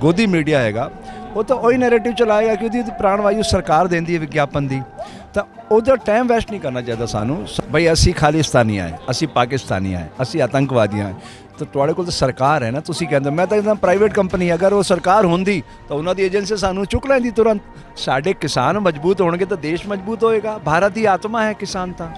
ਗੋਦੀ ਮੀਡੀਆ ਹੈਗਾ, ਉਹ ਤਾਂ ਉਹੀ ਨੈਰੇਟਿਵ ਚਲਾਏਗਾ ਕਿ ਉਹਦੀ ਪ੍ਰਾਣ ਵਾਯੂ ਸਰਕਾਰ ਦਿੰਦੀ ਹੈ ਵਿਗਿਆਪਨ ਦੀ। ਤਾਂ ਉਹਦਾ ਟਾਈਮ ਵੇਸਟ ਨਹੀਂ ਕਰਨਾ ਚਾਹੀਦਾ ਸਾਨੂੰ। ਬਈ ਅਸੀਂ ਖਾਲਿਸਤਾਨੀ ਆਏ, ਅਸੀਂ ਪਾਕਿਸਤਾਨੀ ਆਏ, ਅਸੀਂ ਆਤੰਕਵਾਦੀ ਆਏ। ਤਾਂ ਤੁਹਾਡੇ ਕੋਲ ਤਾਂ ਸਰਕਾਰ ਹੈ ਨਾ, ਤੁਸੀਂ ਕਹਿੰਦੇ ਮੈਂ ਤਾਂ ਕਹਿੰਦਾ ਪ੍ਰਾਈਵੇਟ ਕੰਪਨੀ ਅਗਰ ਉਹ ਸਰਕਾਰ ਹੁੰਦੀ, ਤਾਂ ਉਹਨਾਂ ਦੀ ਏਜੰਸੀ ਸਾਨੂੰ ਚੁੱਕ ਲੈਂਦੀ ਤੁਰੰਤ। ਸਾਡੇ ਕਿਸਾਨ ਮਜ਼ਬੂਤ ਹੋਣਗੇ ਤਾਂ ਦੇਸ਼ ਮਜ਼ਬੂਤ ਹੋਏਗਾ, ਭਾਰਤ ਦੀ ਆਤਮਾ ਹੈ ਕਿਸਾਨ ਤਾਂ।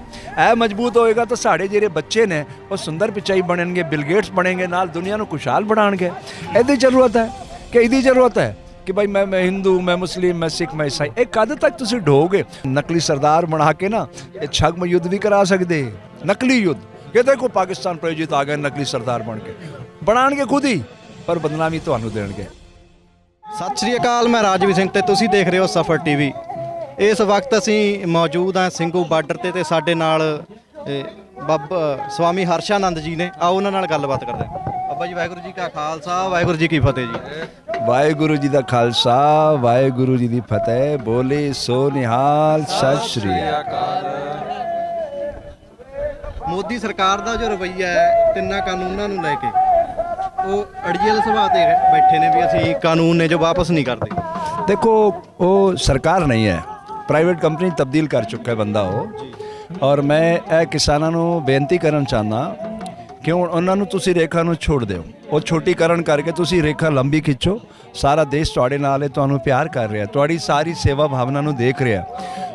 ਇਹ ਮਜ਼ਬੂਤ ਹੋਏਗਾ ਤਾਂ ਸਾਡੇ ਜਿਹੜੇ ਬੱਚੇ ਨੇ, ਉਹ ਸੁੰਦਰ ਪਿਚਾਈ ਬਣਨਗੇ ਬਿਲ ਗੇਟਸ ਬਣਨਗੇ, ਨਾਲ ਦੁਨੀਆ ਨੂੰ ਖੁਸ਼ਹਾਲ ਬਣਾਉਣਗੇ। ਇਹਦੀ ਜ਼ਰੂਰਤ ਹੈ ਕਿ ਇਹਦੀ ਜ਼ਰੂਰਤ ਹੈ ਕਿ ਭਾਈ ਮੈਂ ਮੈਂ ਹਿੰਦੂ ਮੈਂ ਮੁਸਲਿਮ ਮੈਂ ਸਿੱਖ ਮੈਂ ਈਸਾਈ ਇਹ ਕਦ ਤੱਕ ਤੁਸੀਂ ਢੋਗੇ ਨਕਲੀ ਸਰਦਾਰ ਬਣਾ ਕੇ ਨਾ, ਇਹ ਛਗਮ ਯੁੱਧ ਵੀ ਕਰਾ ਸਕਦੇ। ਨਕਲੀ ਯੁੱਧ। ਇਹ ਦੇਖੋ ਪਾਕਿਸਤਾਨ ਪ੍ਰਯੋਜਿਤ ਆ ਗਏ ਨਕਲੀ ਸਰਦਾਰ ਬਣ ਕੇ। ਬਣਾਣਗੇ ਖੁਦ ਹੀ ਪਰ ਬਦਨਾਮੀ ਤੁਹਾਨੂੰ ਦੇਣਗੇ। ਸਤਿ ਸ਼੍ਰੀ ਅਕਾਲ ਮੈਂ ਰਾਜਵੀਰ ਸਿੰਘ ਤੇ ਤੁਸੀਂ ਦੇਖ ਰਹੇ ਹੋ ਸਫਰ ਟੀਵੀ। ਇਸ ਵਕਤ ਅਸੀਂ ਮੌਜੂਦ ਹਾਂ ਸਿੰਘੂ ਬਾਰਡਰ ਤੇ ਤੇ ਸਾਡੇ ਨਾਲ ਬਾਬਾ ਸਵਾਮੀ ਹਰਸ਼ਾਨੰਦ ਜੀ ਨੇ। ਆਓ ਉਹਨਾਂ ਨਾਲ ਗੱਲਬਾਤ ਕਰਦੇ ਹਾਂ। ਬਾਬਾ ਜੀ ਵਾਹਿਗੁਰੂ ਜੀ ਕਾ ਖਾਲਸਾ ਵਾਹਿਗੁਰੂ ਜੀ ਕੀ ਫਤਿਹ ਜੀ। ਵਾਹਿਗੁਰੂ ਜੀ ਦਾ ਖਾਲਸਾ ਵਾਹਿਗੁਰੂ ਜੀ ਦੀ ਫਤਿਹ। ਬੋਲੇ ਸੋ ਨਿਹਾਲ ਸਤਿ ਸ਼੍ਰੀ ਅਕਾਲ। ਮੋਦੀ ਸਰਕਾਰ ਦਾ ਜੋ ਰਵਈਆ ਹੈ, ਤਿੰਨਾਂ ਕਾਨੂੰਨਾਂ ਨੂੰ ਲੈ ਕੇ, ਉਹ ਅੜੀਅਲ ਸੁਭਾਅ ਤੇ ਬੈਠੇ ਨੇ ਵੀ ਅਸੀਂ ਕਾਨੂੰਨ ਨੇ ਜੋ ਵਾਪਸ ਨਹੀਂ ਕਰਦੇ। ਦੇਖੋ, ਉਹ ਸਰਕਾਰ ਨਹੀਂ ਹੈ। ਪ੍ਰਾਈਵੇਟ ਕੰਪਨੀ ਤਬਦੀਲ ਕਰ ਚੁੱਕਾ ਬੰਦਾ ਉਹ। ਔਰ ਮੈਂ ਇਹ ਕਿਸਾਨਾਂ ਨੂੰ ਬੇਨਤੀ ਕਰਨ ਚਾਹੁੰਦਾ ਕਿ ਉਹਨਾਂ ਨੂੰ ਤੁਸੀਂ ਰੇਖਾ ਨੂੰ ਛੋੜ ਦਿਓ। ਉਹ ਛੋਟੀ ਕਰਨ ਕਰਕੇ ਤੁਸੀਂ ਰੇਖਾ ਲੰਬੀ ਖਿੱਚੋ। ਸਾਰਾ ਦੇਸ਼ ਤੁਹਾਡੇ ਨਾਲ ਹੈ, ਤੁਹਾਨੂੰ ਪਿਆਰ ਕਰ ਰਿਹਾ ਤੁਹਾਡੀ ਸਾਰੀ ਸੇਵਾ ਭਾਵਨਾ ਨੂੰ ਦੇਖ ਰਿਹਾ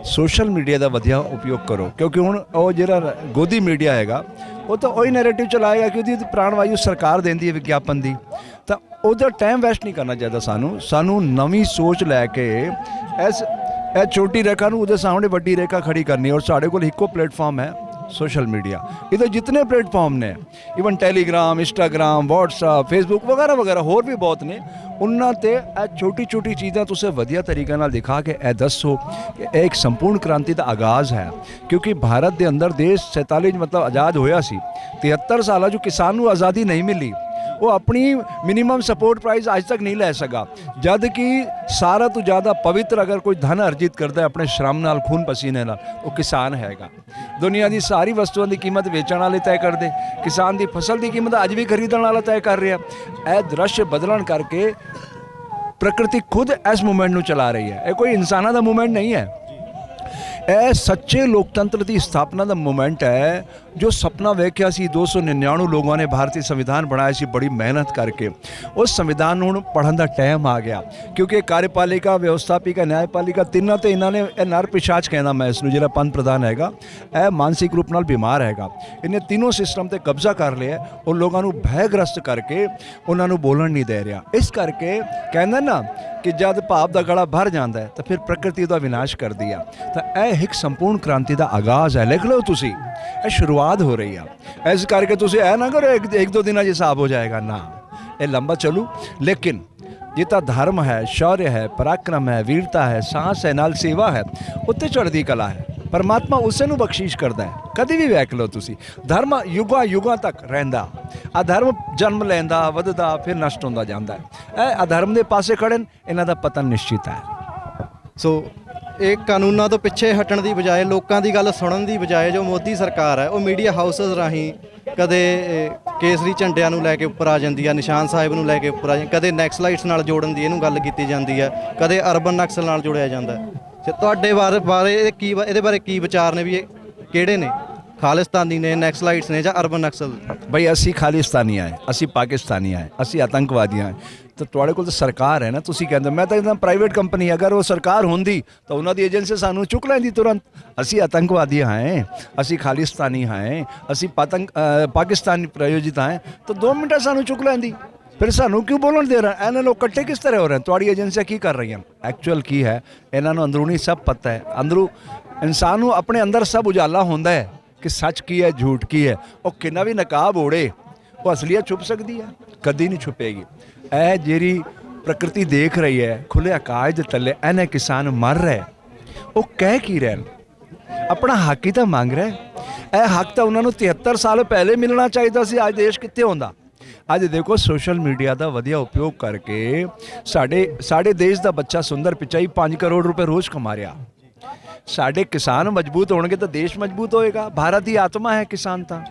ਸੋਸ਼ਲ ਮੀਡੀਆ ਦਾ ਵਧੀਆ ਉਪਯੋਗ ਕਰੋ, ਕਿਉਂਕਿ ਹੁਣ ਉਹ ਜਿਹੜਾ ਗੋਦੀ ਮੀਡੀਆ ਹੈਗਾ, ਉਹ ਤਾਂ ਉਹੀ ਨੈਰੇਟਿਵ ਚਲਾਏਗਾ ਕਿ ਉਹਦੀ ਪ੍ਰਾਣ ਵਾਯੂ ਸਰਕਾਰ ਦਿੰਦੀ ਹੈ ਵਿਗਿਆਪਨ ਦੀ। ਤਾਂ ਉਹਦਾ ਟਾਈਮ ਵੇਸਟ ਨਹੀਂ ਕਰਨਾ ਚਾਹੀਦਾ ਸਾਨੂੰ। ਸਾਨੂੰ ਨਵੀਂ ਸੋਚ ਲੈ ਕੇ ਇਸ, ਇਹ ਛੋਟੀ ਰੇਖਾ ਨੂੰ ਉਹਦੇ ਸਾਹਮਣੇ ਵੱਡੀ ਰੇਖਾ ਖੜੀ ਕਰਨੀ ਔਰ ਸਾਡੇ ਕੋਲ ਇੱਕੋ ਪਲੇਟਫਾਰਮ ਹੈ। ਸੋਸ਼ਲ ਮੀਡੀਆ ਇਹਦੇ ਜਿੰਨੇ ਪਲੇਟਫਾਰਮ ਨੇ even Telegram Instagram WhatsApp Facebook ਵਗੈਰਾ ਵਗੈਰਾ ਹੋਰ ਵੀ ਬਹੁਤ ਨੇ ਉਹਨਾਂ ਤੇ ਇਹ ਛੋਟੀ ਛੋਟੀ ਚੀਜ਼ਾਂ ਤੁਸੀਂ ਵਧੀਆ ਤਰੀਕੇ ਨਾਲ ਦਿਖਾ ਕੇ ਇਹ ਦੱਸੋ ਕਿ ਇਹ ਇੱਕ ਸੰਪੂਰਨ ਕ੍ਰਾਂਤੀ ਦਾ ਆਗਾਜ਼ ਹੈ ਕਿਉਂਕਿ ਭਾਰਤ ਦੇ ਅੰਦਰ ਦੇਸ਼ 47 ਚ ਮਤਲਬ ਆਜ਼ਾਦ ਹੋਇਆ ਸੀ 73 ਸਾਲਾਂ ਜੋ ਕਿਸਾਨ ਨੂੰ ਆਜ਼ਾਦੀ ਨਹੀਂ ਮਿਲੀ ਉਹ ਆਪਣੀ ਮਿਨੀਮਮ ਸਪੋਰਟ ਪ੍ਰਾਈਸ ਅੱਜ ਤੱਕ ਨਹੀਂ ਲੈ ਸਕਾ ਜਦ ਕਿ ਸਾਰਾ ਤੋਂ ਜ਼ਿਆਦਾ ਪਵਿੱਤਰ ਅਗਰ ਕੋਈ ਧਨ ਅਰਜਿਤ ਕਰਦਾ ਹੈ, ਆਪਣੇ ਸ਼ਰਮ ਨਾਲ, ਖੂਨ ਪਸੀਨੇ ਨਾਲ, ਉਹ ਕਿਸਾਨ ਹੈਗਾ। ਦੁਨੀਆ ਦੀ ਸਾਰੀ ਵਸਤੂਆਂ ਦੀ ਕੀਮਤ ਵੇਚਣ ਵਾਲੇ ਤੈਅ ਕਰਦੇ। ਕਿਸਾਨ ਦੀ ਫਸਲ ਦੀ ਕੀਮਤ ਅੱਜ ਵੀ ਖਰੀਦਣ ਵਾਲਾ ਤੈਅ ਕਰ ਰਿਹਾ। ਇਹ ਦ੍ਰਿਸ਼ ਬਦਲਣ ਕਰਕੇ ਪ੍ਰਕਿਰਤੀ ਖੁਦ ਇਸ ਮੂਵਮੈਂਟ ਨੂੰ ਚਲਾ ਰਹੀ ਹੈ। ਇਹ ਕੋਈ ਇਨਸਾਨਾਂ ਦਾ ਮੂਵਮੈਂਟ ਨਹੀਂ ਹੈ। ਇਹ ਸੱਚੇ ਲੋਕਤੰਤਰ ਦੀ ਸਥਾਪਨਾ ਦਾ ਮੂਮੈਂਟ ਹੈ, ਜੋ ਸੁਪਨਾ ਵੇਖਿਆ ਸੀ 299 ਲੋਕਾਂ ਨੇ ਭਾਰਤੀ ਸੰਵਿਧਾਨ ਬਣਾਇਆ ਸੀ, ਬੜੀ ਮਿਹਨਤ ਕਰਕੇ। ਉਸ ਸੰਵਿਧਾਨ ਨੂੰ ਹੁਣ ਪੜ੍ਹਨ ਦਾ ਟਾਈਮ ਆ ਗਿਆ, ਕਿਉਂਕਿ ਕਾਰਜਪਾਲਿਕਾ ਵਿਵਸਥਾਪਿਕਾ ਨਿਆਂਪਾਲਿਕਾ ਤਿੰਨਾਂ ਤੇ ਇਹਨਾਂ ਨੇ ਇਹ ਨਰ ਪਿਸ਼ਾਚ ਕਹਿੰਦਾ ਮੈਂ ਇਸ ਨੂੰ, ਜਿਹੜਾ ਪੰਥ ਪ੍ਰਧਾਨ ਹੈਗਾ, ਇਹ ਮਾਨਸਿਕ ਰੂਪ ਨਾਲ ਬਿਮਾਰ ਹੈਗਾ। ਇਹਨੇ ਤਿੰਨੋਂ ਸਿਸਟਮ ਤੇ ਕਬਜ਼ਾ ਕਰ ਲਿਆ ਔਰ ਲੋਕਾਂ ਨੂੰ ਭੈਗ੍ਰਸਤ ਕਰਕੇ ਉਹਨਾਂ ਨੂੰ ਬੋਲਣ ਨਹੀਂ ਦੇ ਰਿਹਾ। ਇਸ ਕਰਕੇ ਕਹਿੰਦਾ ਨਾ ਕਿ ਜਦ ਭਾਵ ਦਾ ਗਲਾ ਭਰ ਜਾਂਦਾ ਹੈ, ਤਾਂ ਫਿਰ ਪ੍ਰਕਿਰਤੀ ਦਾ ਵਿਨਾਸ਼ ਕਰਦੀ ਆ। ਤਾਂ ਇਹ ਇੱਕ ਸੰਪੂਰਨ ਕ੍ਰਾਂਤੀ ਦਾ ਆਗਾਜ਼ ਹੈ। ਲਿਖ ਲਓ ਤੁਸੀਂ, ਇਹ ਸ਼ੁਰੂਆਤ ਹੋ ਰਹੀ ਆ। ਇਸ ਕਰਕੇ ਤੁਸੀਂ ਇਹ ਨਾ ਕਰੋ, ਇੱਕ ਇੱਕ ਦੋ ਦਿਨਾਂ 'ਚ ਹਿਸਾਬ ਹੋ ਜਾਏਗਾ। ਨਾ, ਇਹ ਲੰਬਾ ਚੱਲੂ। ਲੇਕਿਨ ਜਿੱਤਾ ਧਰਮ ਹੈ ਸ਼ੌर्य ਹੈ, ਪਰਾਕਰਮ ਹੈ, ਵੀਰਤਾ ਹੈ, ਸਾਹਸ ਹੈ, ਨਾਲ ਸੇਵਾ ਹੈ, ਉੱਤੇ ਚੜ੍ਹਦੀ ਕਲਾ ਹੈ। ਪਰਮਾਤਮਾ ਉਸੇ ਨੂੰ ਬਖਸ਼ੀਸ਼ ਕਰਦਾ ਹੈ। ਕਦੇ ਵੀ ਵੇਖ ਲਓ ਤੁਸੀਂ, ਧਰਮ ਯੁਗਾ ਯੁਗਾ ਤੱਕ ਰਹਿੰਦਾ। ਅਧਰਮ ਜਨਮ ਲੈਂਦਾ, ਵੱਧਦਾ, ਫਿਰ ਨਸ਼ਟ ਹੁੰਦਾ ਜਾਂਦਾ ਹੈ। ਇਹ ਅਧਰਮ ਦੇ ਪਾਸੇ ਖੜਨ ਇਹਨਾਂ ਦਾ ਪਤਨ ਨਿਸ਼ਚਿਤ ਹੈ। ਸੋ ਇਹ ਕਾਨੂੰਨਾਂ ਤੋਂ ਪਿੱਛੇ ਹਟਣ ਦੀ ਬਜਾਏ, ਲੋਕਾਂ ਦੀ ਗੱਲ ਸੁਣਨ ਦੀ ਬਜਾਏ ਜੋ ਮੋਦੀ ਸਰਕਾਰ ਹੈ, ਉਹ ਮੀਡੀਆ ਹਾਊਸਸ ਰਾਹੀਂ ਕਦੇ ਕੇਸਰੀ ਝੰਡਿਆਂ ਨੂੰ ਲੈ ਕੇ ਉੱਪਰ ਆ ਜਾਂਦੀ ਹੈ, ਨਿਸ਼ਾਨ ਸਾਹਿਬ ਨੂੰ ਲੈ ਕੇ ਉੱਪਰ ਆ ਜਾਂਦੀ ਕਦੇ ਨੈਕਸਲਾਈਟਸ ਨਾਲ ਜੋੜਨ ਦੀ ਇਹਨੂੰ ਗੱਲ ਕੀਤੀ ਜਾਂਦੀ ਹੈ, ਕਦੇ ਅਰਬਨ ਨਕਸਲ ਨਾਲ ਜੋੜਿਆ ਜਾਂਦਾ ਹੈ। ਤੇ ਤੁਹਾਡੇ ਬਾਰੇ ਬਾਰੇ ਇਹ ਕੀ, ਇਹਦੇ ਬਾਰੇ ਕੀ ਵਿਚਾਰ ਨੇ ਵੀ ਇਹ ਕਿਹੜੇ ਨੇ? ਖਾਲਿਸਤਾਨੀ ਨੇ ਨੈਕਸਲਾਈਟਸ ਨੇ ਜਾਂ ਅਰਬਨ ਨਕਸਲ? ਬਈ ਅਸੀਂ ਖਾਲਿਸਤਾਨੀ ਆਏ ਅਸੀਂ ਪਾਕਿਸਤਾਨੀ ਆਏ ਅਸੀਂ ਆਤੰਕਵਾਦੀ ਆਏ ਤਾਂ ਤੁਹਾਡੇ ਕੋਲ ਤਾਂ ਸਰਕਾਰ ਹੈ ਨਾ ਤੁਸੀਂ ਕਹਿੰਦੇ ਮੈਂ ਤਾਂ ਕਹਿੰਦਾ ਪ੍ਰਾਈਵੇਟ ਕੰਪਨੀ ਅਗਰ ਉਹ ਸਰਕਾਰ ਹੁੰਦੀ ਤਾਂ ਉਹਨਾਂ ਦੀ ਏਜੰਸੀ ਸਾਨੂੰ ਚੁੱਕ ਲੈਂਦੀ ਤੁਰੰਤ। ਅਸੀਂ ਆਤੰਕਵਾਦੀ ਹਾਂ ਅਸੀਂ ਖਾਲਿਸਤਾਨੀ ਹਾਂ ਅਸੀਂ ਪਾਤੰਕ ਅ, ਪਾਕਿਸਤਾਨੀ ਪ੍ਰਯੋਜਿਤ ਹਾਂ ਤਾਂ 2 ਮਿੰਟਾਂ ਸਾਨੂੰ ਚੁੱਕ ਲੈਂਦੀ। ਫਿਰ ਸਾਨੂੰ ਕਿਉਂ ਬੋਲਣ ਦੇ ਰਹੇ? ਇਹਨਾਂ ਲੋਕ ਇਕੱਠੇ ਕਿਸ ਤਰ੍ਹਾਂ ਹੋ ਰਹੇ? ਤੁਹਾਡੀ ਏਜੰਸੀਆਂ ਕੀ ਕਰ ਰਹੀਆਂ? ਐਕਚੁਅਲ ਕੀ ਹੈ? ਇਹਨਾਂ ਨੂੰ ਅੰਦਰੂਨੀ ਸਭ ਪਤਾ ਹੈ। ਅੰਦਰੂ ਇਨਸਾਨ ਨੂੰ ਆਪਣੇ ਅੰਦਰ ਸਭ ਉਜਾਲਾ ਹੁੰਦਾ ਹੈ। ਕਿ ਸੱਚ ਕੀ ਹੈ, ਝੂਠ ਕੀ ਹੈ? ਉਹ ਕਿੰਨਾ ਵੀ ਨਕਾਬ ਓੜੇ, ਉਹ ਅਸਲੀਅਤ ਛੁਪ ਸਕਦੀ ਹੈ, ਕਦੀ ਨਹੀਂ ਛੁਪੇਗੀ। ਇਹ ਜਿਹੜੀ ਪ੍ਰਕਿਰਤੀ ਦੇਖ ਰਹੀ ਹੈ ਖੁੱਲੇ ਆਕਾਸ਼ ਦੇ ਥੱਲੇ, ਇਹਨੇ ਕਿਸਾਨ ਮਰ ਰਹੇ ਉਹ ਕਹਿ ਕੀ ਰਹੇ ਆਪਣਾ ਹੱਕ ਹੀ ਤਾਂ ਮੰਗ ਰਹੇ ਇਹ ਹੱਕ ਤਾਂ ਉਹਨਾਂ ਨੂੰ 73 ਸਾਲ ਪਹਿਲੇ ਮਿਲਣਾ ਚਾਹੀਦਾ ਸੀ, ਅੱਜ ਦੇਸ਼ ਕਿੱਥੇ ਹੁੰਦਾ? ਅੱਜ ਦੇਖੋ, ਸੋਸ਼ਲ ਮੀਡੀਆ ਦਾ ਵਧੀਆ ਉਪਯੋਗ ਕਰਕੇ ਸਾਡੇ ਸਾਡੇ ਦੇਸ਼ ਦਾ ਬੱਚਾ ਸੁੰਦਰ ਪਿਚਾਈ 5 ਕਰੋੜ ਰੁਪਏ ਰੋਜ਼ ਕਮਾ ਰਿਹਾ। ਸਾਡੇ ਕਿਸਾਨ ਮਜ਼ਬੂਤ ਹੋਣਗੇ ਤਾਂ ਦੇਸ਼ ਮਜ਼ਬੂਤ ਹੋਏਗਾ, ਭਾਰਤ ਦੀ ਆਤਮਾ ਹੈ ਕਿਸਾਨ ਤਾਂ।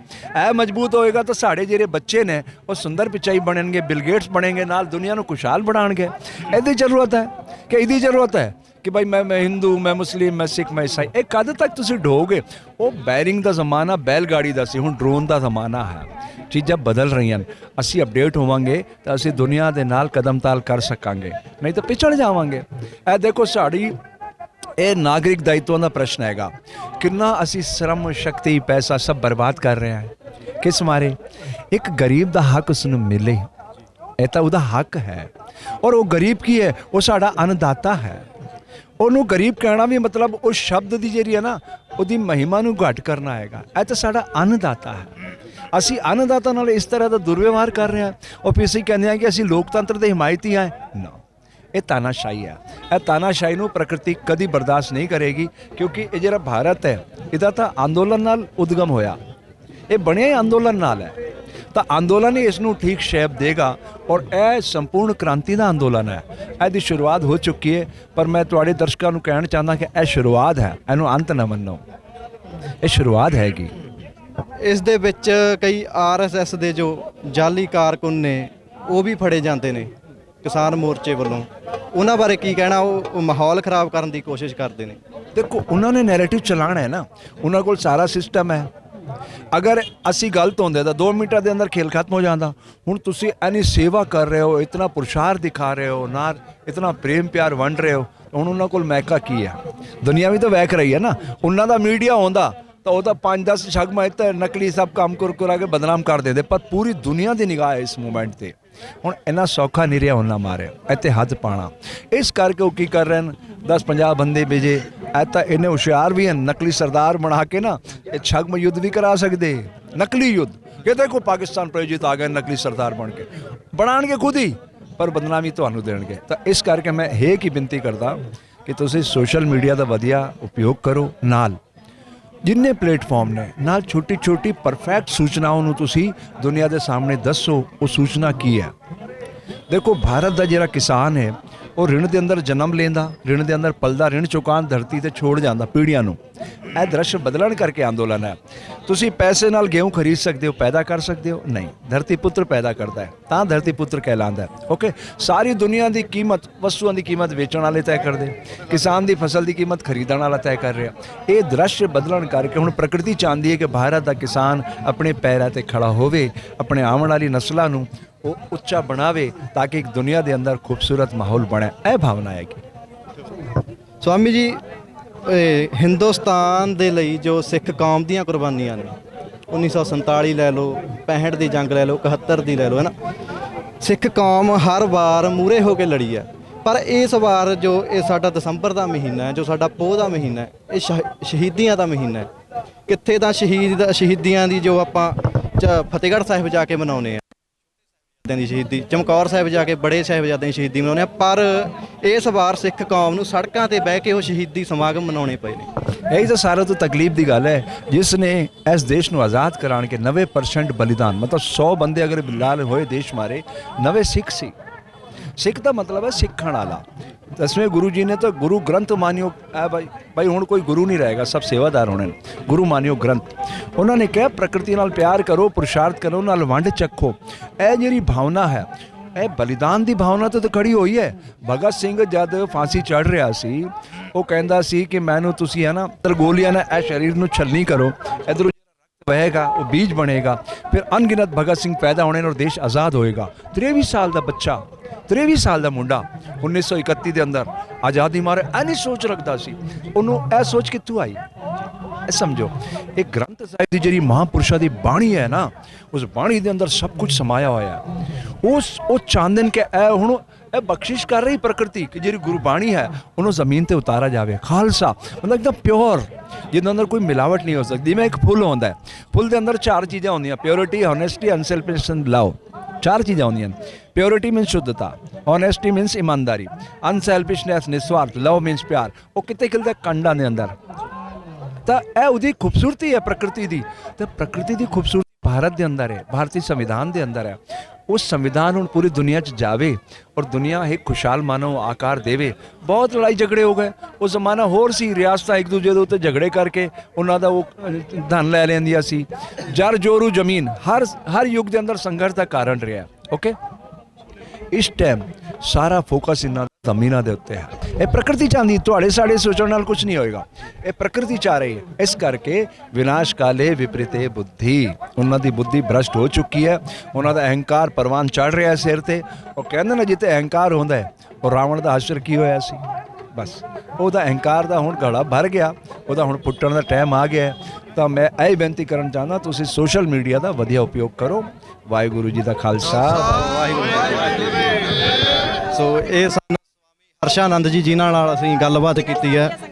ਇਹ ਮਜ਼ਬੂਤ ਹੋਏਗਾ ਤਾਂ ਸਾਡੇ ਜਿਹੜੇ ਬੱਚੇ ਨੇ, ਉਹ ਸੁੰਦਰ ਪਿਚਾਈ ਬਣਨਗੇ, ਬਿਲ ਗੇਟਸ ਬਣਨਗੇ, ਨਾਲ ਦੁਨੀਆ ਨੂੰ ਖੁਸ਼ਹਾਲ ਬਣਾਉਣਗੇ। ਇਹਦੀ ਜ਼ਰੂਰਤ ਹੈ ਕਿ ਇਹਦੀ ਜ਼ਰੂਰਤ ਹੈ ਕਿ ਭਾਈ ਮੈਂ ਮੈਂ ਹਿੰਦੂ, ਮੈਂ ਮੁਸਲਿਮ, ਮੈਂ ਸਿੱਖ, ਮੈਂ ਈਸਾਈ, ਇਹ ਕਦ ਤੱਕ ਤੁਸੀਂ ਢੋਗੇ ਉਹ ਬੈਰਿੰਗ ਦਾ ਜ਼ਮਾਨਾ ਬੈਲ ਗਾੜੀ ਦਾ ਸੀ, ਹੁਣ ਡਰੋਨ ਦਾ ਜ਼ਮਾਨਾ ਹੈ। ਚੀਜ਼ਾਂ ਬਦਲ ਰਹੀਆਂ ਨੇ। ਅਸੀਂ ਅਪਡੇਟ ਹੋਵਾਂਗੇ ਤਾਂ ਅਸੀਂ ਦੁਨੀਆ ਦੇ ਨਾਲ ਕਦਮ ਤਾਲ ਕਰ ਸਕਾਂਗੇ। ਨਹੀਂ ਤਾਂ ਪਿਛੜ ਜਾਵਾਂਗੇ। ਇਹ ਦੇਖੋ ਸਾਡੀ ਇਹ ਨਾਗਰਿਕ ਦਾਇਿਤਵਾਂ ਦਾ ਪ੍ਰਸ਼ਨ ਹੈਗਾ। ਕਿੰਨਾ ਅਸੀਂ ਸ਼ਰਮ, ਸ਼ਕਤੀ, ਪੈਸਾ ਸਭ ਬਰਬਾਦ ਕਰ ਰਹੇ ਹਾਂ? ਕਿਸ ਮਾਰੇ? ਇੱਕ ਗਰੀਬ ਦਾ ਹੱਕ ਉਸ ਨੂੰ ਮਿਲੇ। ਇਹ ਤਾਂ ਉਹਦਾ ਹੱਕ ਹੈ। ਔਰ ਉਹ ਗਰੀਬ ਕੀ ਹੈ? ਉਹ ਸਾਡਾ ਅੰਨਦਾਤਾ ਹੈ। ਉਹਨੂੰ ਗਰੀਬ ਕਹਿਣਾ ਵੀ ਮਤਲਬ ਉਹ ਸ਼ਬਦ ਦੀ ਜਿਹੜੀ ਹੈ ਨਾ, ਉਹਦੀ ਮਹਿਮਾ ਨੂੰ ਘਟ ਕਰਨਾ ਹੈਗਾ। ਇਹ ਤਾਂ ਸਾਡਾ ਅੰਨਦਾਤਾ ਹੈ। ਅਸੀਂ ਅੰਨਦਾਤਾ ਨਾਲ ਇਸ ਤਰ੍ਹਾਂ ਦਾ ਦੁਰਵਿਵਹਾਰ ਕਰ ਰਹੇ ਹਾਂ। ਉਹ ਫਿਰ ਅਸੀਂ ਕਹਿੰਦੇ ਹਾਂ ਕਿ ਅਸੀਂ ਲੋਕਤੰਤਰ ਦੇ ਹਿਮਾਇਤੀ ਹਾਂ। ਨਾ। ਇਹ ਤਾਨਾਸ਼ਾਹੀ ਹੈ। ਇਹ ਤਾਨਾਸ਼ਾਹੀ ਨੂੰ ਪ੍ਰਕਿਰਤੀ ਕਦੀ ਬਰਦਾਸ਼ਤ ਨਹੀਂ ਕਰੇਗੀ ਕਿਉਂਕਿ ਇਹ ਜਿਹੜਾ ਭਾਰਤ ਹੈ, ਇਹਦਾ ਤਾਂ ਅੰਦੋਲਨ ਨਾਲ ਉਦਗਮ ਹੋਇਆ। ਇਹ ਬਣਿਆ ਹੀ ਅੰਦੋਲਨ ਨਾਲ ਹੈ। ਤਾਂ ਅੰਦੋਲਨ ਹੀ ਇਸ ਨੂੰ ਠੀਕ ਸ਼ੇਪ ਦੇਗਾ ਔਰ ਇਹ ਸੰਪੂਰਨ ਕ੍ਰਾਂਤੀ ਦਾ ਅੰਦੋਲਨ ਹੈ। ਇਹਦੀ ਸ਼ੁਰੂਆਤ ਹੋ ਚੁੱਕੀ ਹੈ, ਪਰ ਮੈਂ ਤੁਹਾਡੇ ਦਰਸ਼ਕਾਂ ਨੂੰ ਕਹਿਣਾ ਚਾਹੁੰਦਾ ਕਿ ਇਹ ਸ਼ੁਰੂਆਤ ਹੈ, ਇਹਨੂੰ ਅੰਤ ਨਾ ਮੰਨੋ। ਇਹ ਸ਼ੁਰੂਆਤ ਹੈਗੀ। ਇਸ ਦੇ ਵਿੱਚ ਕਈ ਆਰਐਸਐਸ ਦੇ ਜੋ ਜਾਲੀ ਕਾਰਕੁਨ ਨੇ, ਉਹ ਵੀ ਫੜੇ ਜਾਂਦੇ ਨੇ। ਕਿਸਾਨ ਮੋਰਚੇ ਵੱਲੋਂ, ਉਹਨਾਂ ਬਾਰੇ ਕੀ ਕਹਿਣਾ? ਉਹ ਮਾਹੌਲ ਖਰਾਬ ਕਰਨ ਦੀ ਕੋਸ਼ਿਸ਼ ਕਰਦੇ ਨੇ। ਦੇਖੋ, ਉਹਨਾਂ ਨੇ ਨੈਰੇਟਿਵ ਚਲਾਣਾ ਹੈ ਨਾ। ਉਹਨਾਂ ਕੋਲ ਸਾਰਾ ਸਿਸਟਮ ਹੈ। ਅਗਰ ਅਸੀਂ ਗਲਤ ਹੁੰਦੇ ਤਾਂ 2 ਮਿੰਟਾਂ ਦੇ ਅੰਦਰ ਖੇਲ ਖਤਮ ਹੋ ਜਾਂਦਾ। ਹੁਣ ਤੁਸੀਂ ਐਨੀ ਸੇਵਾ ਕਰ ਰਹੇ ਹੋ, ਇਤਨਾ ਪੁਰਸ਼ਾਰ ਦਿਖਾ ਰਹੇ ਹੋ, ਨਾ ਇਤਨਾ ਪ੍ਰੇਮ ਪਿਆਰ ਵੰਡ ਰਹੇ ਹੋ ਹੁਣ ਉਹਨਾਂ ਕੋਲ ਮੈਕਾ ਕੀ ਹੈ? ਦੁਨੀਆ ਵੀ ਤਾਂ ਵਹਿਕ ਰਹੀ ਹੈ ਨਾ। ਉਹਨਾਂ ਦਾ ਮੀਡੀਆ ਹੁੰਦਾ, ਤਾਂ ਉਹ ਤਾਂ 5-10 ਸ਼ਗਮਾ ਇੱਥੇ ਨਕਲੀ ਸਭ ਕੰਮ ਕਰ ਕਰਾ ਕੇ ਬਦਨਾਮ ਕਰ ਦਿੰਦੇ। ਪਰ ਪੂਰੀ ਦੁਨੀਆ ਦੀ ਨਿਗਾਹ ਹੈ ਇਸ ਮੂਵਮੈਂਟ ਤੇ। ਹੁਣ ਇੰਨਾ ਸੌਖਾ ਨਹੀਂ ਰਿਹਾ ਉਹਨਾਂ ਮਾਰਿਆ, ਇੱਥੇ ਹੱਥ ਪਾਣਾ। ਇਸ ਕਰਕੇ ਉਹ ਕੀ ਕਰ ਰਹੇ ਨੇ 10-50 ਬੰਦੇ ਭੇਜੇ। ਇਹ ਤਾਂ ਇਹਨੇ ਹੁਸ਼ਿਆਰ ਵੀ ਹਨ, ਨਕਲੀ ਸਰਦਾਰ ਬਣਾ ਕੇ ਨਾ, ਇਹ ਛਗਮ ਯੁੱਧ ਵੀ ਕਰਾ ਸਕਦੇ। ਨਕਲੀ ਯੁੱਧ। ਕਿ ਦੇਖੋ ਪਾਕਿਸਤਾਨ ਪ੍ਰਯੋਜਿਤ ਆ ਗਏ ਨਕਲੀ ਸਰਦਾਰ ਬਣ ਕੇ। ਬਣਾਣਗੇ ਖੁਦ ਹੀ, ਪਰ ਬਦਨਾਮੀ ਤੁਹਾਨੂੰ ਦੇਣਗੇ। ਤਾਂ ਇਸ ਕਰਕੇ ਮੈਂ ਇਹ ਕੀ ਬੇਨਤੀ ਕਰਦਾ ਕਿ ਤੁਸੀਂ ਸੋਸ਼ਲ ਮੀਡੀਆ ਦਾ ਵਧੀਆ ਉਪਯੋਗ ਕਰੋ ਨਾਲ। ਜਿੰਨੇ ਪਲੇਟਫਾਰਮ ਨੇ, ਨਾਲ ਛੋਟੀ ਛੋਟੀ ਪਰਫੈਕਟ ਸੂਚਨਾਵਾਂ ਨੂੰ ਤੁਸੀਂ ਦੁਨੀਆ ਦੇ ਸਾਹਮਣੇ ਦੱਸੋ, ਉਹ ਸੂਚਨਾ ਕੀ ਹੈ? ਦੇਖੋ, ਭਾਰਤ ਦਾ ਜਿਹੜਾ ਕਿਸਾਨ ਹੈ ਉਹ ਰਿਣ ਦੇ ਅੰਦਰ ਜਨਮ ਲੈਂਦਾ, ਰਿਣ ਦੇ ਅੰਦਰ ਪਲਦਾ, ਰਿਣ ਚੁਕਾਨ ਧਰਤੀ ਤੇ ਛੋੜ ਜਾਂਦਾ ਪੀੜ੍ਹੀਆਂ ਨੂੰ। ਇਹ ਦ੍ਰਿਸ਼ ਬਦਲਣ ਕਰਕੇ ਅੰਦੋਲਨ ਹੈ। ਤੁਸੀਂ ਪੈਸੇ ਨਾਲ ਗੇਹੂੰ ਖਰੀਦ ਸਕਦੇ ਹੋ, ਪੈਦਾ ਕਰ ਸਕਦੇ ਹੋ। ਨਹੀਂ, ਧਰਤੀ ਪੁੱਤਰ ਪੈਦਾ ਕਰਦਾ ਹੈ, ਤਾਂ ਧਰਤੀ ਪੁੱਤਰ ਕਹਿਲਾਉਂਦਾ ਹੈ। ਓਕੇ ਸਾਰੀ ਦੁਨੀਆ ਦੀ ਕੀਮਤ ਵਸਤੂਆਂ ਦੀ ਕੀਮਤ ਵੇਚਣ ਵਾਲੇ ਤੈਅ ਕਰਦੇ। ਕਿਸਾਨ ਦੀ ਫਸਲ ਦੀ ਕੀਮਤ ਖਰੀਦਣ ਵਾਲਾ ਤੈਅ ਕਰ ਰਿਹਾ। ਇਹ ਦ੍ਰਿਸ਼ ਬਦਲਣ ਕਰਕੇ ਹੁਣ ਪ੍ਰਕਿਰਤੀ ਚਾਹੁੰਦੀ ਹੈ ਕਿ ਭਾਰਤ ਦਾ ਕਿਸਾਨ ਆਪਣੇ ਪੈਰਾਂ ਤੇ ਖੜਾ ਹੋਵੇ, ਆਪਣੇ ਆਉਣ ਵਾਲੀ ਨਸਲਾਂ ਨੂੰ ਉਹ ਉੱਚਾ ਬਣਾਵੇ ਤਾਂ ਕਿ ਇੱਕ ਦੁਨੀਆ ਦੇ ਅੰਦਰ ਖੂਬਸੂਰਤ ਮਾਹੌਲ ਬਣੇ। ਇਹ ਭਾਵਨਾ ਹੈ ਕਿ ਸਵਾਮੀ ਜੀ ਹਿੰਦੁਸਤਾਨ ਦੇ ਲਈ ਜੋ ਸਿੱਖ ਕੌਮ ਦੀਆਂ ਕੁਰਬਾਨੀਆਂ ਨੇ 1947 ਲੈ ਲਓ 65 ਦੀ ਜੰਗ ਲੈ ਲਓ 71 ਦੀ ਲੈ ਲਓ ਹੈ ਨਾ ਸਿੱਖ ਕੌਮ ਹਰ ਵਾਰ ਮੂਰੇ ਹੋ ਕੇ ਲੜੀ ਹੈ। ਪਰ ਇਸ ਵਾਰ ਜੋ ਇਹ ਸਾਡਾ ਦਸੰਬਰ ਦਾ ਮਹੀਨਾ ਹੈ, ਜੋ ਸਾਡਾ ਪੋਹ ਦਾ ਮਹੀਨਾ ਹੈ, ਇਹ ਸ਼ਹ- ਸ਼ਹੀਦੀਆਂ ਦਾ ਮਹੀਨਾ ਹੈ। ਕਿੱਥੇ ਤਾਂ ਸ਼ਹੀਦ ਦਾ- ਸ਼ਹੀਦੀਆਂ ਦੀ ਜੋ ਆਪਾਂ ਚ- ਫਤਿਹਗੜ੍ਹ ਸਾਹਿਬ ਜਾ ਕੇ ਮਨਾਉਂਦੇ ਆ ਦੀ ਸ਼ਹੀਦੀ, ਚਮਕੌਰ ਸਾਹਿਬ ਜਾ ਕੇ ਬੜੇ ਸਾਹਿਬਜ਼ਾਦਿਆਂ ਦੀ ਸ਼ਹੀਦੀ ਮਨਾਉਂਦੇ ਆ, ਪਰ ਇਸ ਵਾਰ ਸਿੱਖ ਕੌਮ ਨੂੰ ਸੜਕਾਂ ਤੇ ਬਹਿ ਕੇ ਉਹ ਸ਼ਹੀਦੀ ਸਮਾਗਮ ਮਨਾਉਣੇ ਪਏ ਨੇ। ਇਹੀ ਤਾਂ ਸਾਰਾ ਤੋਂ ਤਕਲੀਫ ਦੀ ਗੱਲ ਹੈ, ਜਿਸ ਨੇ ਇਸ ਦੇਸ਼ ਨੂੰ ਆਜ਼ਾਦ ਕਰਾਉਣ ਕੇ 90% ਬਲੀਦਾਨ, ਮਤਲਬ 100 ਬੰਦੇ ਅਗਰ ਬਿਲਾਲ ਹੋਏ ਦੇਸ਼ ਮਾਰੇ 90 ਸਿੱਖ ਸੀ। ਸਿੱਖ ਦਾ ਮਤਲਬ ਹੈ ਸਿੱਖਣ ਵਾਲਾ। ਦਸਵੇਂ ਗੁਰੂ ਜੀ ਨੇ ਤਾਂ ਗੁਰੂ ਗ੍ਰੰਥ ਮਾਨਿਓ, ਐ ਭਾਈ ਭਾਈ ਹੁਣ ਕੋਈ ਗੁਰੂ ਨਹੀਂ ਰਹੇਗਾ, ਸਭ ਸੇਵਾਦਾਰ ਹੋਣੇ ਗੁਰੂ ਮਾਨਿਓ ਗ੍ਰੰਥ। ਉਹਨਾਂ ਨੇ ਕਿਹਾ, ਪ੍ਰਕਿਰਤੀ ਨਾਲ ਪਿਆਰ ਕਰੋ, ਪੁਰਸ਼ਾਰਥ ਕਰੋ, ਨਾਲ ਵੰਡ ਚੱਖੋ। ਇਹ ਜਿਹੜੀ ਭਾਵਨਾ ਹੈ, ਇਹ ਬਲੀਦਾਨ ਦੀ ਭਾਵਨਾ ਤਾਂ ਖੜੀ ਹੋਈ ਹੈ। ਭਗਤ ਸਿੰਘ ਜਦ ਫਾਂਸੀ ਚੜ ਰਿਹਾ ਸੀ, ਉਹ ਕਹਿੰਦਾ ਸੀ ਕਿ ਮੈਨੂੰ ਤੁਸੀਂ ਹੈ ਨਾ, ਤਰਗੋਲੀਆਂ ਨਾਲ ਇਹ ਸਰੀਰ ਨੂੰ ਛਲਨੀ ਕਰੋ। ਇਧਰੋਂ ਵਹੇਗਾ, ਉਹ ਬੀਜ ਬਣੇਗਾ। ਫਿਰ ਅਣਗਿਣਤ ਭਗਤ ਸਿੰਘ ਪੈਦਾ ਹੋਣੇ ਨੇ ਔਰ ਦੇਸ਼ ਆਜ਼ਾਦ ਹੋਏਗਾ। 23 ਸਾਲ ਦਾ ਬੱਚਾ 23 ਸਾਲ ਦਾ ਮੁੰਡਾ 1931 ਦੇ ਅੰਦਰ ਆਜ਼ਾਦੀ ਮਾਰੇ ਐਨੀ ਸੋਚ ਰੱਖਦਾ ਸੀ। ਉਹਨੂੰ ਇਹ ਸੋਚ ਕਿੱਥੋਂ ਆਈ? ਇਹ ਸਮਝੋ, ਇਹ ਗ੍ਰੰਥ ਸਾਹਿਬ ਦੀ ਜਿਹੜੀ ਮਹਾਪੁਰਸ਼ਾਂ ਦੀ ਬਾਣੀ ਹੈ ਨਾ, ਉਸ ਬਾਣੀ ਦੇ ਅੰਦਰ ਸਭ ਕੁਝ ਸਮਾਇਆ ਹੋਇਆ ਹੈ। ਉਸ, ਉਹ ਚਾਂਦਨ ਕੇ ਇਹ ਹੁਣ ਇਹ ਬਖਸ਼ਿਸ਼ ਕਰ ਰਹੀ ਪ੍ਰਕਿਰਤੀ ਕਿ ਜਿਹੜੀ ਗੁਰਬਾਣੀ ਹੈ, ਉਹਨੂੰ ਜ਼ਮੀਨ ਤੇ ਉਤਾਰਾ ਜਾਵੇ। ਖਾਲਸਾ, ਮਤਲਬ ਇੱਕਦਮ ਪਿਓਰ ਜਿਹਦੇ ਅੰਦਰ ਕੋਈ ਮਿਲਾਵਟ ਨਹੀਂ ਹੋ ਸਕਦੀ। ਮੈਂ ਇੱਕ ਫੁੱਲ ਹੁੰਦਾ ਹੈ, ਫੁੱਲ ਦੇ ਅੰਦਰ ਚਾਰ ਚੀਜ਼ਾਂ ਹੁੰਦੀਆਂ ਪਿਓਰਿਟੀ ਹੋਨੈਸਟੀ ਅਨਸੈਲਫਿਸ਼ ਲਵ ਚਾਰ ਚੀਜ਼ਾਂ ਹੁੰਦੀਆਂ ਪਿਓਰਿਟੀ ਮੀਨਸ ਸ਼ੁੱਧਤਾ ਓਨੈਸਟੀ ਮੀਨਸ ਇਮਾਨਦਾਰੀ ਅਨਸੈਲਫਿਸ਼ਨੈਸ ਨਿਸਵਾਰਥ ਲਵ ਮੀਨਸ ਪਿਆਰ। ਉਹ ਕਿਤੇ ਖਿਲਦਾ ਕੰਡਾਂ ਦੇ ਅੰਦਰ। ਤਾਂ ਇਹ ਉਹਦੀ ਖੂਬਸੂਰਤੀ ਹੈ ਪ੍ਰਕਿਰਤੀ ਦੀ। ਤੇ ਪ੍ਰਕਿਰਤੀ ਦੀ ਖੂਬਸੂਰਤੀ ਭਾਰਤ ਦੇ ਅੰਦਰ ਹੈ, ਭਾਰਤੀ ਸੰਵਿਧਾਨ ਦੇ ਅੰਦਰ ਹੈ। ਉਹ ਸੰਵਿਧਾਨ ਹੁਣ ਪੂਰੀ ਦੁਨੀਆ 'ਚ ਜਾਵੇ ਔਰ ਦੁਨੀਆ ਇੱਕ ਖੁਸ਼ਹਾਲ ਮਾਨਵ ਆਕਾਰ ਦੇਵੇ ਬਹੁਤ ਲੜਾਈ ਝਗੜੇ ਹੋ ਗਏ ਉਹ ਜ਼ਮਾਨਾ ਹੋਰ ਸੀ ਰਿਆਸਤਾਂ ਇੱਕ ਦੂਜੇ ਦੇ ਉੱਤੇ ਝਗੜੇ ਕਰਕੇ ਉਹਨਾਂ ਦਾ ਉਹ ਧਨ ਲੈ ਲੈਂਦੀਆਂ ਸੀ ਜਰ ਜੋਰੂ ਜ਼ਮੀਨ ਹਰ ਹਰ ਯੁੱਗ ਦੇ ਅੰਦਰ ਸੰਘਰਸ਼ ਦਾ ਕਾਰਨ ਰਿਹਾ ਓਕੇ ਇਸ ਟਾਈਮ ਸਾਰਾ ਫੋਕਸ ਇਹਨਾਂ ਜ਼ਮੀਨਾਂ ਦੇ ਉੱਤੇ ਹੈ। ਇਹ ਪ੍ਰਕਿਰਤੀ ਚਾਹੁੰਦੀ, ਤੁਹਾਡੇ ਸਾਡੇ ਸੋਚਣ ਨਾਲ ਕੁਝ ਨਹੀਂ ਹੋਏਗਾ। ਇਹ ਪ੍ਰਕਿਰਤੀ ਚਾਹ ਰਹੀ ਹੈ। ਇਸ ਕਰਕੇ ਵਿਨਾਸ਼ ਕਾਲੇ ਵਿਪਰੀਤੇ ਬੁੱਧੀ, ਉਹਨਾਂ ਦੀ ਬੁੱਧੀ ਭ੍ਰਸ਼ਟ ਹੋ ਚੁੱਕੀ ਹੈ। ਉਹਨਾਂ ਦਾ ਅਹੰਕਾਰ ਪਰਵਾਨ ਚੜ ਰਿਹਾ ਹੈ ਸਿਰ ਤੇ। ਉਹ ਕਹਿੰਦੇ ਨੇ ਜਿੱਤੇ ਅਹੰਕਾਰ ਹੁੰਦਾ ਹੈ, ਉਹ ਰਾਵਣ ਦਾ ਹਸ਼ਰ ਕੀ ਹੋਇਆ ਸੀ? ਬਸ। ਉਹਦਾ ਅਹੰਕਾਰ ਦਾ ਹੁਣ ਗਲਾ ਭਰ ਗਿਆ। ਉਹਦਾ ਹੁਣ ਪੁੱਟਣ ਦਾ ਟਾਈਮ ਆ ਗਿਆ ਤਾਂ ਮੈਂ ਇਹ ਬੇਨਤੀ ਕਰਨ ਚਾਹੁੰਦਾ, ਤੁਸੀਂ ਸੋਸ਼ਲ ਮੀਡੀਆ ਦਾ ਵਧੀਆ ਉਪਯੋਗ ਕਰੋ। ਵਾਹਿਗੁਰੂ ਜੀ ਦਾ ਖਾਲਸਾ। ਵਾਹਿਗੁਰੂ ਜੀ ਸੋ ਇਹ ਸਾਨੂੰ ਹਰਸ਼ਾਨੰਦ ਜੀ ਜਿਨ੍ਹਾਂ ਨਾਲ ਅਸੀਂ ਗੱਲਬਾਤ ਕੀਤੀ ਹੈ।